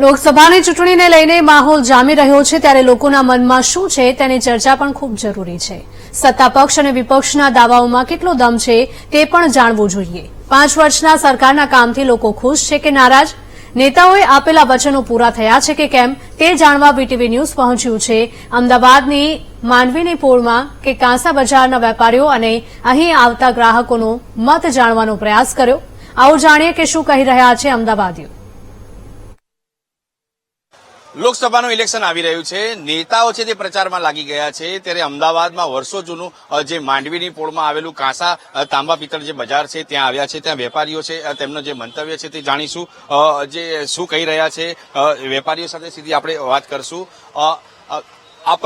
લોકસભાની ચૂંટણીને લઈને માહોલ જામી રહ્યો છે ત્યારે લોકોના મનમાં શું છે તેની ચર્ચા પણ ખૂબ જરૂરી છે. સત્તા પક્ષ અને વિપક્ષના દાવાઓમાં કેટલો દમ છે તે પણ જાણવું જોઈએ. પાંચ વર્ષના સરકારના કામથી લોકો ખુશ છે કે નારાજ? નેતાઓએ આપેલા વચનો પૂરા થયા છે કે કેમ તે જાણવા વીટીવી ન્યૂઝ પહોંચ્યું છે. અમદાવાદની માંડવીની પોળમાં કે કાંસા બજારના વેપારીઓ અને અહીં આવતા ગ્રાહકોનો મત જાણવાનો પ્રયાસ કર્યો. આવો જાણીએ કે શું કહી રહ્યા છે અમદાવાદીઓ. લોકસભાનું ઇલેક્શન આવી રહ્યું છે. નેતાઓ છે તે પ્રચારમાં લાગી ગયા છે. ત્યારે અમદાવાદમાં વર્ષો જૂનું જે માંડવીની પોળમાં આવેલું કાંસા તાંબા પિત્તળ જે બજાર છે, ત્યાં આવ્યા છે. ત્યાં વેપારીઓ છે તેમનો જે મંતવ્ય છે તે જાણીશું. જે શું કહી રહ્યા છે વેપારીઓ સાથે સીધી આપણે વાત કરશું. આપ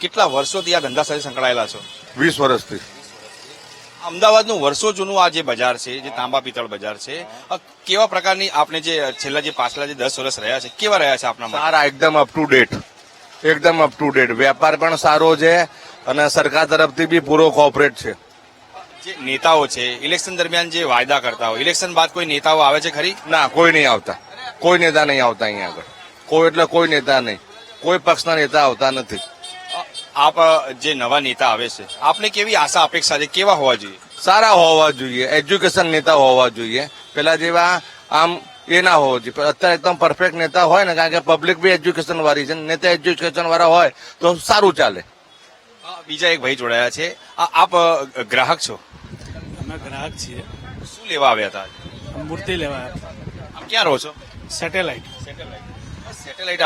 કેટલા વર્ષોથી આ ધંધા સાથે સંકળાયેલા છો? વીસ વર્ષથી. અમદાવાદનું વર્ષો જૂનું આ જે બજાર છે જે તાંબા પિત્તળ બજાર છે કેવા પ્રકારની આપણે જે છેલ્લા જે પાછલા જે દસ વર્ષ રહ્યા છે કેવા રહ્યા છે આપણા સારા એકદમ અપ ટુ ડેટ એકદમ અપ ટુ ડેટ વેપાર પણ સારો છે અને સરકાર તરફથી બી પૂરો કોઓપરેટ છે. જે નેતાઓ છે ઇલેક્શન દરમિયાન જે વાયદા કરતા હોય ઇલેક્શન બાદ કોઈ નેતાઓ આવે છે ખરી? ના કોઈ નહીં આવતા. કોઈ નેતા નહીં આવતા અહીંયા આગળ. કોઈ એટલે કોઈ નેતા નહીં. કોઈ પક્ષના નેતા આવતા નથી. આપ જે નવા નેતા આવે છે આપને કેવી આશા અપેક્ષા છે? કેવા હોવા જોઈએ? સારા હોવા જોઈએ. એજ્યુકેશન નેતા હોવા જોઈએ. પેલા જેવા આમ એ ના હોવો જોઈએ. અત્યારે એકદમ પરફેક્ટ નેતા હોય ને કારણ કે પબ્લિક બી એજ્યુકેશન વાળી છે. નેતા એજ્યુકેશન વાળા હોય તો સારું ચાલે. બીજા એક ભાઈ જોડાયા છે. આપ ગ્રાહક છો? અમે ગ્રાહક છીએ. શું લેવા આવ્યા હતા મૂર્તિ લેવા આપ ક્યાં રહો છો? સેટેલાઇટ સેટેલાઇટ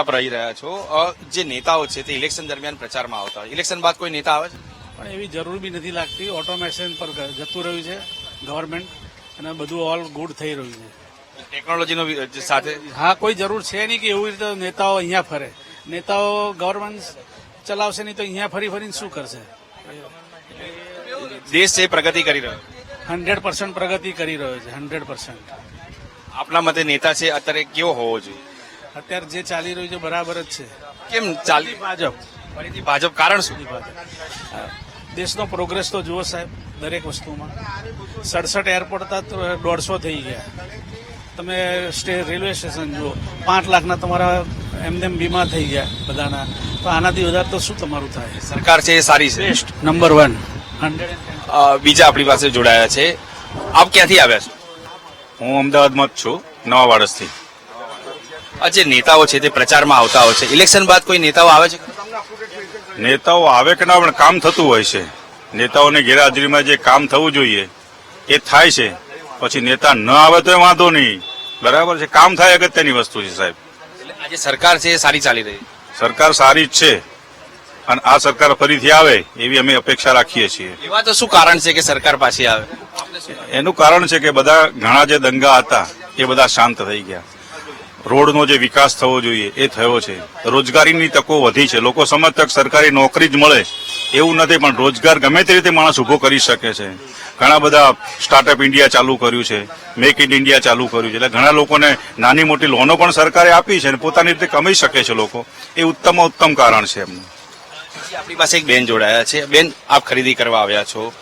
આપ રહી રહ્યા છો. જે નેતાઓ છે તે ઇલેક્શન દરમિયાન પ્રચારમાં આવતા હોય. ઇલેક્શન બાદ કોઈ નેતા આવે છે? પણ એવી જરૂર બી નથી લાગતી. ઓટોમેશન પર જતું રહ્યું છે ગવર્મેન્ટ અને બધું ઓલ ગુડ થઈ રહ્યું છે. ટેકનોલોજીનો સાથે હા કોઈ જરૂર છે નહીં કે એવી રીતે નેતાઓ અહીંયા ફરે. નેતાઓ ગવર્મેન્ટ ચલાવશે નહીં તો અહીંયા ફરી ફરીને શું કરશે? દેશ છે એ પ્રગતિ કરી રહ્યો હંડ્રેડ પર્સન્ટ પ્રગતિ કરી રહ્યો છે હંડ્રેડ પર્સન્ટ. આપના મતે નેતા છે અત્યારે કેવો હોવો જોઈએ? અત્યારે જે ચાલી રહ્યું છે બરાબર જ છે. કેમ ચાલી? ભાજપ. ફરીથી ભાજપ કારણ શું? દેશનો પ્રોગ્રેસ તો જુઓ સાહેબ દરેક વસ્તુમાં. સડસઠ એરપોર્ટ હતા તો દોઢસો થઈ ગયા. તમે સ્ટે રેલવે સ્ટેશન જુઓ પાંચ લાખના તમારા એમને બીમા થઈ ગયા બધાના. તો આનાથી વધારે તો શું તમારું થાય? સરકાર છે એ સારી છે. બેસ્ટ નંબર વન હંડ્રેડ બીજા આપણી પાસે જોડાયા છે. આપ ક્યાંથી આવ્યા છો? હું અમદાવાદમાં જ છું નવા વાડસથી આ જે નેતાઓ છે તે પ્રચારમાં આવતા હોય છે. ઇલેક્શન બાદ કોઈ નેતાઓ આવે છે? નેતાઓ આવે કે ના પણ કામ થતું હોય છે. નેતાઓની ગેરહાજરીમાં જે કામ થવું જોઈએ એ થાય છે. પછી નેતા ન આવે તો વાંધો નહીં. બરાબર છે? કામ થાય અગત્યની વસ્તુ છે સાહેબ. આજે સરકાર છે એ સારી ચાલી રહી સરકાર સારી જ છે. અને આ સરકાર ફરીથી આવે એવી અમે અપેક્ષા રાખીએ છીએ. એવા તો શું કારણ છે કે સરકાર પાછી આવે? એનું કારણ છે કે બધા ઘણા જે દંગા હતા એ બધા શાંત થઈ ગયા. રોડનો જે વિકાસ થવો જોઈએ એ થયો છે. રોજગારીની તકો વધી છે. લોકો સમજ તક સરકારી નોકરી જ મળે એવું નથી પણ રોજગાર ગમે તે રીતે માણસ ઊભો કરી શકે છે. ઘણા બધા સ્ટાર્ટઅપ ઇન્ડિયા ચાલુ કર્યું છે મેક ઇન ઇન્ડિયા ચાલુ કર્યું છે. એટલે ઘણા લોકોને નાની મોટી લોનો પણ સરકારે આપી છે અને પોતાની રીતે કમાઈ શકે છે લોકો. એ ઉત્તમ ઉત્તમ કારણ છે એમનું. આપણી પાસે એક બેન જોડાયા છે. બેન આપ ખરીદી કરવા આવ્યા છો.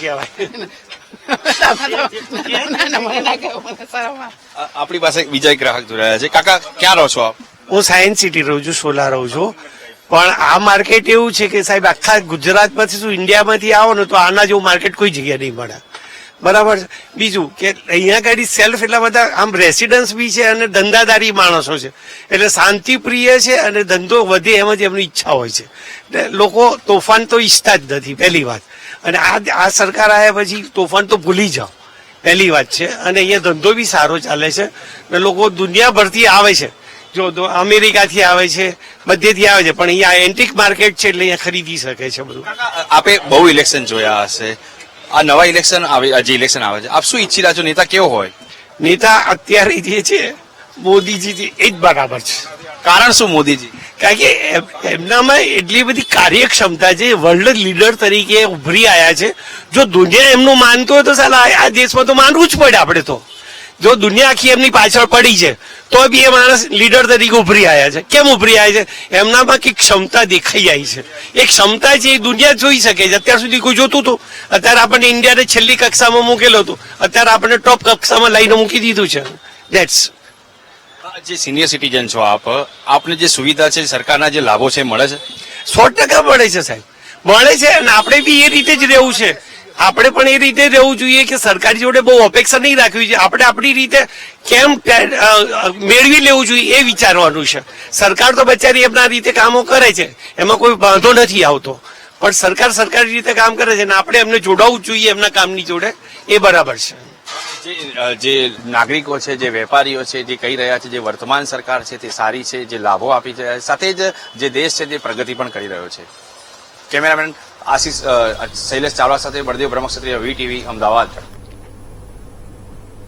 કહેવાય. આપણી પાસે બીજા ગ્રાહક જોડાયા છે. કાકા, ક્યાં રહો છો આપ? હું સાયન્સ સિટી રહું છું, સોલા રહું છું. પણ આ માર્કેટ એવું છે કે સાહેબ, આખા ગુજરાતમાંથી શું ઇન્ડિયામાંથી આવો ને તો આના જેવું માર્કેટ કોઈ જગ્યા નહીં મળે. બરાબર બીજું કે અહીંયા ગાડી સેલ્ફ એટલા બધા, આમ રેસિડન્સ બી છે અને ધંધાદારી માણસો છે. એટલે શાંતિ પ્રિય છે અને ધંધો વધે એમ જ એમની ઈચ્છા હોય છે. એટલે લોકો તોફાન તો ઈચ્છતા જ નથી, પહેલી વાત. અને આ આ સરકાર આવ્યા પછી તોફાન તો ભૂલી જાઓ. પહેલી વાત છે. અને અહીંયા ધંધો બી સારો ચાલે છે. અને લોકો દુનિયાભરથી આવે છે. જો અમેરિકાથી આવે છે બધેથી આવે છે. પણ અહીંયા એન્ટિક માર્કેટ છે એટલે અહીંયા ખરીદી શકે છે બધું. આપે બહુ ઇલેક્શન જોયા હશે. આ નવા ઇલેક્શન આવે હજી જે ઇલેક્શન આવે છે. આપ શું ઈચ્છી રહ્યા છો? નેતા કેવો હોય? નેતા અત્યારે જે છે મોદીજી એ જ બરાબર છે. કારણ શું, મોદીજી? કારણ કે એમ- એમનામાં એટલી બધી કાર્યક્ષમતા છે વર્લ્ડ લીડર તરીકે ઉભરી આવ્યા છે. જો દુનિયા એમનું માનતું હોય તો સાલા, આ દેશમાં તો માનવું જ પડે આપણે તો. જો દુનિયા આખી એમની પાછળ પડી છે, તો બી એ માણસ લીડર તરીકે ઉભરી આવ્યા છે. કેમ ઉભરી આવ્યા છે? એમનામાં કંઈક ક્ષમતા દેખાઈ આવી છે. એ ક્ષમતા છે એ દુનિયા જોઈ શકે છે. અત્યાર સુધી કોઈ જોતું હતું? અત્યારે આપણને ઇન્ડિયાને છેલ્લી કક્ષામાં મૂકેલો હતું. અત્યારે આપણને ટોપ કક્ષામાં લઈને મૂકી દીધું છે. ધેટ્સ જે સિનિયર સિટીઝન છો આપ, આપને જે સુવિધા છે, સરકારના જે લાભો છે, મળે છે? સો ટકા મળે છે સાહેબ. મળે છે અને આપણે બી એ રીતે જ રહેવું છે. આપણે પણ એ રીતે રહેવું જોઈએ કે સરકારી જોડે બહુ અપેક્ષા નહીં રાખવી જોઈએ. આપણે આપણી રીતે કેમ મેળવી લેવું જોઈએ એ વિચારવાનું છે. સરકાર તો બચારી એમના રીતે કામો કરે છે. એમાં કોઈ વાંધો નથી આવતો. પણ સરકાર સરકારી રીતે કામ કરે છે અને આપણે એમને જોડાવવું જોઈએ એમના કામની જોડે. એ બરાબર છે. જે નાગરિકો છે, જે વેપારીઓ છે, જે કહી રહ્યા છે, જે વર્તમાન સરકાર છે, તે સારી છે, જે લાભો આપી છે, સાથે જ જે દેશ છે, તે પ્રગતિ પણ કરી રહ્યો છે. કેમેરામેન આશીષ શૈલેષ ચાવડા સાથે બળદેવ બ્રહ્મક્ષત્રીય વી ટીવી, અમદાવાદ.